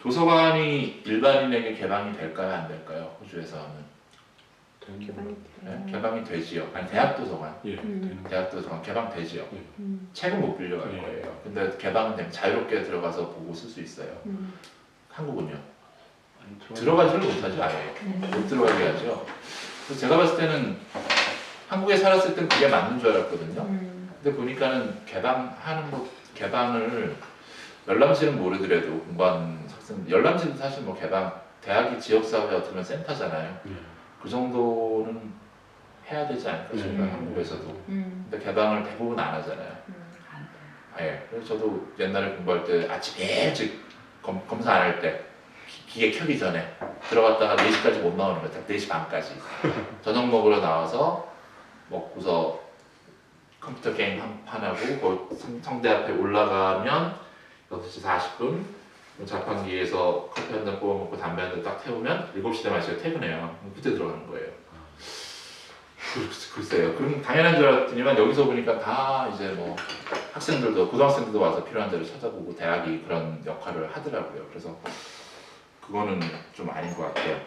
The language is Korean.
도서관이 일반인에게 개방이 될까요, 안 될까요? 호주에서는 개방이 네? 돼요. 개방이 되지요. 아니 대학 도서관, 예, 음. 되는 대학 도서관 개방되지요. 음. 책은 못 빌려갈 네. 거예요. 근데 개방은 되면 자유롭게 들어가서 보고 쓸 수 있어요. 음. 한국은요? 아니, 들어가- 들어가지를 못하죠, 아예. 못 들어가게 하죠. 그래서 제가 봤을 때는 한국에 살았을 땐 그게 맞는 줄 알았거든요. 음. 근데 보니까는 개방하는 것 개방을 열람실은 모르더라도 공부한 학생 열람실은 사실 뭐 개방 대학이 지역사회 어떻게 보면 센터잖아요. 예. 그 정도는 해야 되지 않을까 싶어요 음. 한국에서도. 음. 근데 개방을 대부분 안 하잖아요. 음. 예. 그래서 저도 옛날에 공부할 때 아침 일찍 검, 검사 안 할 때 기계 켜기 전에 들어갔다가 4시까지 못 나오는 거예요. 딱 4시 반까지. 저녁 먹으러 나와서 먹고서 컴퓨터 게임 한 판 하고 그 성- 성대 앞에 올라가면 6시 40분 자판기에서 커피 한 잔 뽑아 먹고 담배 한 잔 딱 태우면 7시 되면 제가 퇴근해요. 그때 들어가는 거예요. 글- 글쎄요. 그럼 당연한 줄 알았더니만 여기서 보니까 다 이제 뭐 학생들도 고등학생들도 와서 필요한 대로 찾아보고 대학이 그런 역할을 하더라고요. 그래서 그거는 좀 아닌 것 같아요.